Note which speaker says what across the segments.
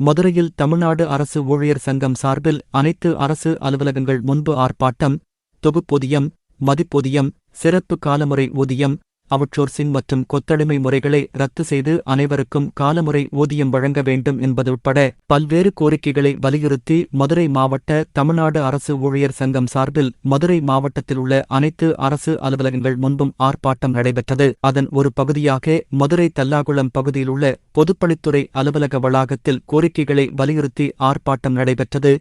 Speaker 1: மதுரையில் தமிழ்நாடு அரசு ஊழியர் சங்கம் சார்பில் அனைத்து அரசு அலுவலகங்கள் முன்பு ஆர்ப்பாட்டம் தொகுப்பூதியம் மதிப்பூதியம் சிறப்பு காலமுறை ஊதியம் அவுட்சோர்சிங் மற்றும் கொத்தடிமை முறைகளை ரத்து செய்து அனைவருக்கும் காலமுறை ஊதியம் வழங்க வேண்டும் என்பது உட்பட பல்வேறு கோரிக்கைகளை வலியுறுத்தி மதுரை மாவட்ட தமிழ்நாடு அரசு ஊழியர் சங்கம் சார்பில் மதுரை மாவட்டத்தில் உள்ள அனைத்து அரசு அலுவலகங்கள் முன்பும் ஆர்ப்பாட்டம் நடைபெற்றது. அதன் ஒரு பகுதியாக மதுரை தல்லாகுளம் பகுதியில் உள்ள பொதுப்பணித்துறை அலுவலக வளாகத்தில் கோரிக்கைகளை வலியுறுத்தி ஆர்ப்பாட்டம் நடைபெற்றது.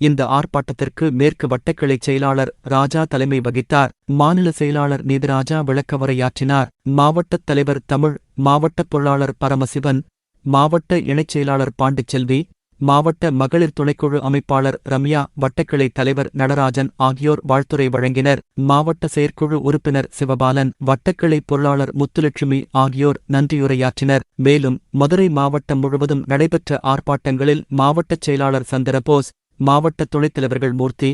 Speaker 1: இந்த ஆர்ப்பாட்டத்திற்கு மேற்கு வட்டக்கிளை செயலாளர் ராஜா தலைமை வகித்தார். மாநில செயலாளர் நீதிராஜா விளக்கவரையாற்றினார். மாவட்டத் தலைவர் தமிழ் மாவட்டப் பொருளாளர் பரமசிவன் மாவட்ட இணைச் செயலாளர் பாண்டிச்செல்வி மாவட்ட மகளிர் துணைக்குழு அமைப்பாளர் ரம்யா வட்டக்கிளை தலைவர் நடராஜன் ஆகியோர் வாழ்த்துரை வழங்கினர். மாவட்ட செயற்குழு உறுப்பினர் சிவபாலன் வட்டக்கிளை பொருளாளர் முத்துலட்சுமி ஆகியோர் நன்றியுரையாற்றினர். மேலும் மதுரை மாவட்டம் முழுவதும் நடைபெற்ற ஆர்ப்பாட்டங்களில் மாவட்டச் செயலாளர் சந்திரபோஸ் மாவட்ட துணைத் தலைவர்கள் மூர்த்தி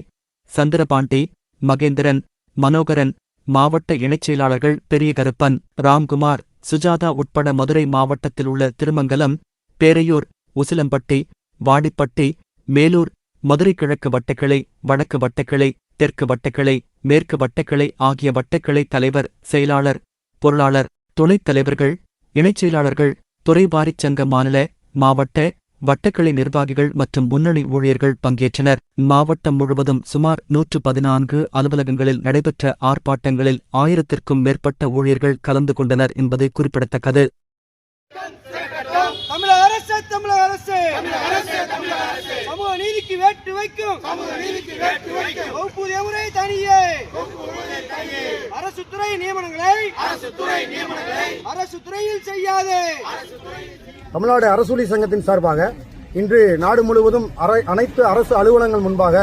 Speaker 1: சந்திரபாண்டி மகேந்திரன் மனோகரன் மாவட்ட இணைச் செயலாளர்கள் பெரிய கருப்பன் ராம்குமார் சுஜாதா உட்பட மதுரை மாவட்டத்தில் உள்ள திருமங்கலம் பேரையூர் உசிலம்பட்டி வாடிப்பட்டி மேலூர் மதுரை கிழக்கு வட்டக்கிளை வடக்கு வட்டக்கிளை தெற்கு வட்டக்கிளை மேற்கு வட்டக்கிளை ஆகிய வட்டக்கிளை தலைவர் செயலாளர் பொருளாளர் துணைத் தலைவர்கள் இணைச் செயலாளர்கள் துறைவாரிச் சங்க மாநில மாவட்ட வட்டக்கிளை நிர்வாகிகள் மற்றும் முன்னணி ஊழியர்கள் பங்கேற்றனர். மாவட்டம் முழுவதும் சுமார் நூற்று பதினான்கு அலுவலகங்களில் நடைபெற்ற ஆர்ப்பாட்டங்களில் ஆயிரத்திற்கும் மேற்பட்ட ஊழியர்கள் கலந்து கொண்டனர் என்பது குறிப்பிடத்தக்கது.
Speaker 2: தமிழக அரசு தமிழக அரசு! சமூக நீதிக்கு வேட்டு வைக்கும்! வகுப்பூதிய முறை தனியே அரசு துறை நியமனங்களை அரசு துறையில் செய்யாதே!
Speaker 3: தமிழ்நாடு அரசூலி சங்கத்தின் சார்பாக இன்று நாடு முழுவதும் அரை- அனைத்து அரசு அலுவலகங்கள் முன்பாக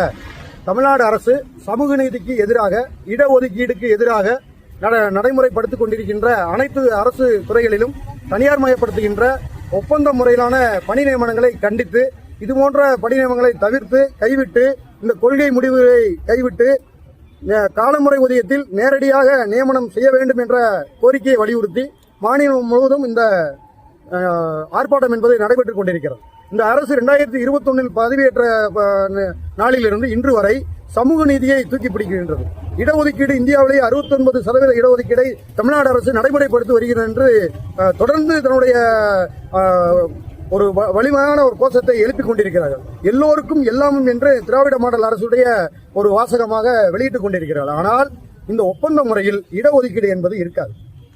Speaker 3: தமிழ்நாடு அரசு சமூக நீதிக்கு எதிராக இடஒதுக்கீடுக்கு எதிராக நட- நடைமுறைப்படுத்திக் கொண்டிருக்கின்ற அனைத்து அரசு துறைகளிலும் தனியார் மயப்படுத்துகின்ற ஒப்பந்த முறையிலான பணி நியமனங்களை கண்டித்து இதுபோன்ற பணி நியமனங்களை தவிர்த்து கைவிட்டு இந்த கொள்கை முடிவுகளை கைவிட்டு காலமுறை ஊதியத்தில் நேரடியாக நியமனம் செய்ய வேண்டும் என்ற கோரிக்கையை வலியுறுத்தி மாநிலம் முழுவதும் இந்த ஆர்ப்பாட்டம் என்பது நடைபெற்றுக் கொண்டிருக்கிறது. இந்த அரசு இரண்டாயிரத்தி இருபத்தொன்னில் பதவியேற்ற நாளிலிருந்து இன்று வரை சமூக நீதியை தூக்கி பிடிக்கின்றது. இடஒதுக்கீடு இந்தியாவிலேயே 69% சதவீத இடஒதுக்கீடை தமிழ்நாடு அரசு நடைமுறைப்படுத்தி வருகிறது என்று தொடர்ந்து தன்னுடைய ஒரு வ- வலிமையான ஒரு கோஷத்தை எழுப்பிக் கொண்டிருக்கிறார்கள். எல்லோருக்கும் எல்லாமும் என்று திராவிட மாடல் அரசுடைய ஒரு வாசகமாக வெளியிட்டுக் கொண்டிருக்கிறார்கள். ஆனால் இந்த ஒப்பந்த முறையில் இடஒதுக்கீடு என்பது இருக்காது.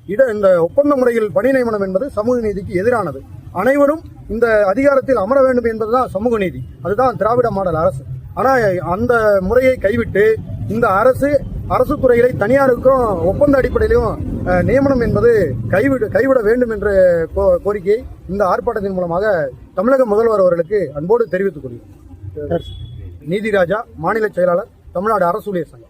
Speaker 3: இட இந்த ஒப்பந்த முறையில் பணி நியமனம் என்பது சமூக நீதிக்கு எதிரானது. அனைவரும் இந்த அதிகாரத்தில் அமர வேண்டும் என்பதுதான் சமூக நீதி. அதுதான் திராவிட மாடல் அரசு. ஆனா அந்த முறையை கைவிட்டு இந்த அரசு அரசு துறைகளை தனியாருக்கும் ஒப்பந்த அடிப்படையிலும் நியமனம் என்பது கைவிட கைவிட வேண்டும் என்ற கோ- கோரிக்கையை இந்த ஆர்ப்பாட்டத்தின் மூலமாக தமிழக முதல்வர் அவர்களுக்கு அன்போடு தெரிவித்துக் கொள்கிறேன். நீதிராஜா மாநில செயலாளர் தமிழ்நாடு அரசு ஊழியர் சங்கம்.